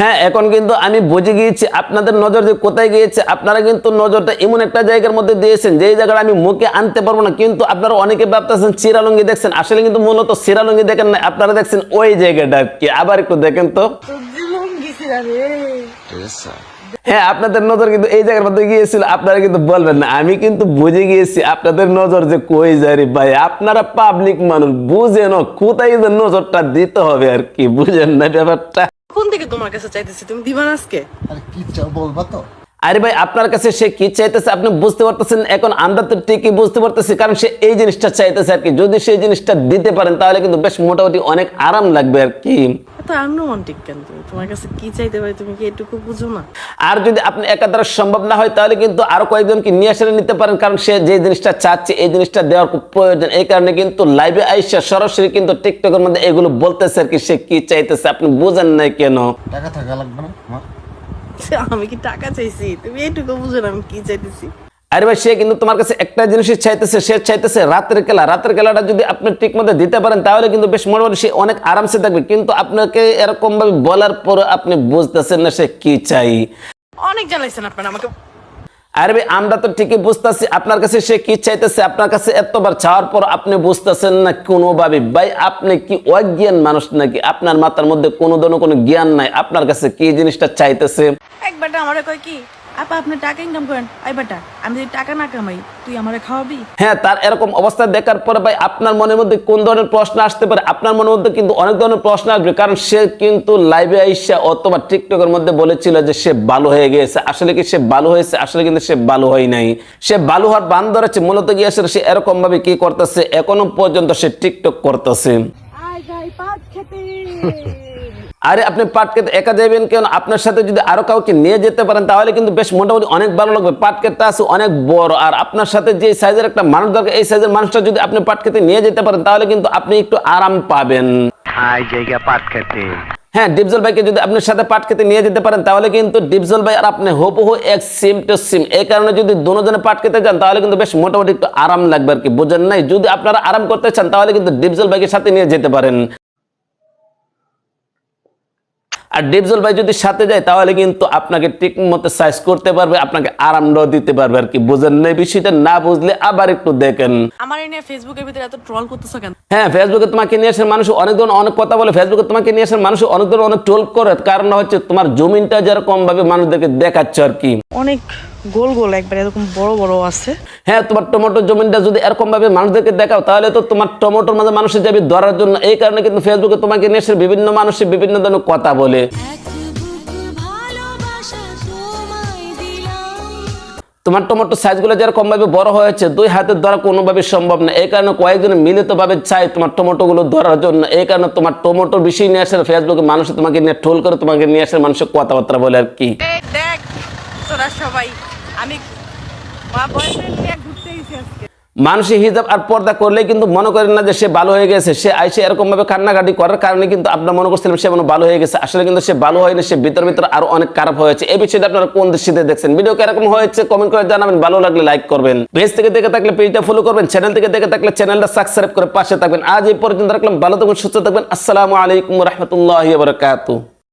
হ্যাঁ এখন কিন্তু আমি বুঝে গিয়েছি আপনাদের নজর যে কোথায় গিয়েছে। আপনারা কিন্তু নজরটা এমন একটা জায়গার মধ্যে দিয়েছেন যেই জায়গাটা আমি মুখে আনতে পারব না। কিন্তু আপনারা অনেকে ভাবতেছেন চিরালঙ্গি দেখছেন আসলে কিন্তু মূলত চিরালঙ্গি দেখেন না। আপনারা দেখছেন ওই জায়গাটা কি? আবার একটু দেখেন তো। হ্যাঁ আপনাদের নজর কিন্তু এই জায়গার মধ্যে গিয়েছিল আপনারা কিন্তু বলবেন না। আমি কিন্তু বুঝে গিয়েছি আপনাদের নজর যে কই যায় রে ভাই আপনারা পাবলিক মানুষ বুঝেন কোথায় যে নজরটা দিতে হবে আর কি বুঝেন না ব্যাপারটা। কোন দিকে তোমার কাছে চাইতেছি? তুমি দিবা না আজকে? আরে কি চাও বলবা তো? আরে ভাই আপনার কাছে সে কি চাইতেছে আপনি বুঝতে পারতেছেন এখন আমরা তো ঠিকই বুঝতে পারতেছি কারণ সে এই জিনিসটা চাইতেছে আর কি। যদি সেই জিনিসটা দিতে পারেন তাহলে কিন্তু বেশ মোটামুটি অনেক আরাম লাগবে আর কি। এত আনরোমান্টিক কেন তুমি? তোমার কাছে কি চাইতে পারি তুমি কি এটুকু বুঝো না? আর যদি আপনি একা দ্বারা সম্ভব না হয় তাহলে কিন্তু আরও কয়েকজনকে নিয়ে এসে নিতে পারেন কারণ সে যে জিনিসটা চাচ্ছে এই জিনিসটা দেওয়ার খুব প্রয়োজন। এই কারণে কিন্তু লাইভে আইসা সরাসরি কিন্তু টিকটকের মধ্যে এগুলো বলতেছে আর কি সে কি চাইতেছে আপনি বুঝেন নাই কেন? টাকা থাকা লাগবে না আমি কি টাকা চাইছি? তুমি এইটুকু বুঝো না আমি কি চাইতেছি? আরে ভাই সে কিন্তু তোমার কাছে একটা জিনিসই চাইতেছে সে চাইতেছে রাতের খেলা। রাতের খেলাটা যদি আপনি ঠিক মতো দিতে পারেন তাহলে কিন্তু বেশ মোটামুটি সে অনেক আরামসে থাকবে। কিন্তু আপনাকে এরকম ভাবে বলার পর আপনি বুঝতেছেন না সে কি চাই। অনেক জানাইছেন আপনারা আমাকে। আরে আমরা তো ঠিকই বুঝতেছি, আপনার কাছে সে কি চাইতেছে, আপনার কাছে এতবার চাওয়ার পর আপনি বুঝতেছেন না কোনোভাবে। ভাই, আপনি কি অজ্ঞান মানুষ নাকি? আপনার মাথার মধ্যে কোনো ধরনের কোনো জ্ঞান নাই, আপনার কাছে কি জিনিসটা চাইতেছে? একবারটা আমারে কয় কি? আপা আপনি টাকা ইনকাম করেন। আই বেটা আমি যদি টাকা না কামাই তুই আমারে খাওয়াবি? হ্যাঁ তার এরকম অবস্থা দেখার পরে ভাই আপনার মনের মধ্যে কোন ধরনের প্রশ্ন আসতে পারে? আপনার মনের মধ্যে কিন্তু অনেক ধরনের প্রশ্ন আসবে কারণ সে কিন্তু লাইভে আইসা অথবা টিকটকের মধ্যে বলেছিল যে সে ভালো হয়ে গিয়েছে। আসলে কি সে ভালো হয়েছে? আসলে কিন্তু সে ভালো হয় নাই। সে ভালো হওয়ার বান ধরেছে মূলত গিয়ে আসলে সে এরকম ভাবে কি করতেছে? এখনও পর্যন্ত সে টিকটক করতেছে। আরে আপনি পাট খেতে একা যাবেন কেন? আপনার সাথে যদি আরও কাউকে নিয়ে যেতে পারেন তাহলে কিন্তু বেশ মোটামুটি অনেক ভালো লাগবে। পাট খেতে আছে অনেক বড়। আর আপনার সাথে যে সাইজের একটা মানুষ দরকার এই সাইজের মানুষটা যদি আপনি পাট খেতে নিয়ে যেতে পারেন তাহলে কিন্তু আপনি একটু আরাম পাবেন। জায়গা পাট খেতে। হ্যাঁ ডিপজল ভাইকে যদি আপনার সাথে পাট খেতে নিয়ে যেতে পারেন তাহলে কিন্তু ডিপজল ভাই আর আপনি হুবহু এক সিম টু সিম এই কারণে যদি দুজনে পাট খেতে যান তাহলে কিন্তু বেশ মোটামুটি একটু আরাম লাগবে আর কি বুঝেন নাই? যদি আপনারা আরাম করতে চান তাহলে কিন্তু ডিপজল ভাইকে সাথে নিয়ে যেতে পারেন। আর ডেপজল ভাই যদি সাথে যায় তাহলে কিন্তু আপনাকে ঠিক মতো সাইজ করতে পারবে আপনাকে আরামটাও দিতে পারবে আর কি। বোঝেন না বিষয়টা না বুঝলে আবার একটু দেখেন। আমার এই নিয়ে ফেসবুকের ভিতরে এত ট্রল করতেছো কেন? হ্যাঁ ফেসবুকে তোমাকে নিয়ে আসার মানুষ অনেক ধরনের অনেক কথা বলে ফেসবুকে তোমাকে নিয়ে আসার মানুষ অনেক ধরনের অনেক ট্রোল করে। কারণ হচ্ছে তোমার জমিনটা যেরকম ভাবে মানুষদেরকে দেখাচ্ছে আর কি। অনেক গোল গোল একবার এরকম বড় বড় আছে। হ্যাঁ তোমার টমেটো জমিনটা যদি এরকম ভাবে মানুষদেরকে দেখাও তাহলে তো তোমার টমেটোর মাঝে মানুষের যাবে ধরার জন্য এই কারণে কিন্তু ফেসবুকে তোমাকে নিয়ে বিভিন্ন মানুষের বিভিন্ন ধরনের কথা বলে। তোমার টমেটো সাইজগুলো যেরকম ভাবে বড় হয়েছে দুই হাতের ধরা কোনোভাবে সম্ভব না। এই কারণে কয়েকজন মিলিত ভাবে চাই তোমার টমেটো গুলো ধরার জন্য। এই কারণে তোমার টমেটোর বিষয় নিয়ে আসার ফেসবুকে মানুষ তোমাকে নিয়ে ঠোল করে তোমাকে নিয়ে আসার মানুষের কথাবার্তা বলে আর কি। এই দেখ। তোরা সবাই। আমি মা হিজাব আর পর্দা করলেই কিন্তু মনে করেন না যে সে ভালো হয়ে গেছে। সে আইসে এরকম ভাবে কান্নাকাটি করার কারণে কিন্তু আপনারা মনে করছিলেন সে মনে ভালো হয়ে গেছে। আসলে কিন্তু সে ভালো হয়নি, সে ভিতর ভিতর আরও অনেক খারাপ হয়েছে। এই বিষয়টা আপনারা কোন দৃষ্টিতে দেখছেন? ভিডিও কীরকম হয়েছে কমেন্ট করে জানাবেন। ভালো লাগলে লাইক করবেন। পেজ থেকে দেখে থাকলে পেজটা ফলো করবেন। চ্যানেল থেকে দেখে থাকলে চ্যানেলটা সাবস্ক্রাইব করে পাশে থাকবেন। আজ এই পর্যন্ত রাখলাম। ভালো থাকবেন, সুস্থ থাকবেন। আসসালামু আলাইকুম রহমতুল্লাহ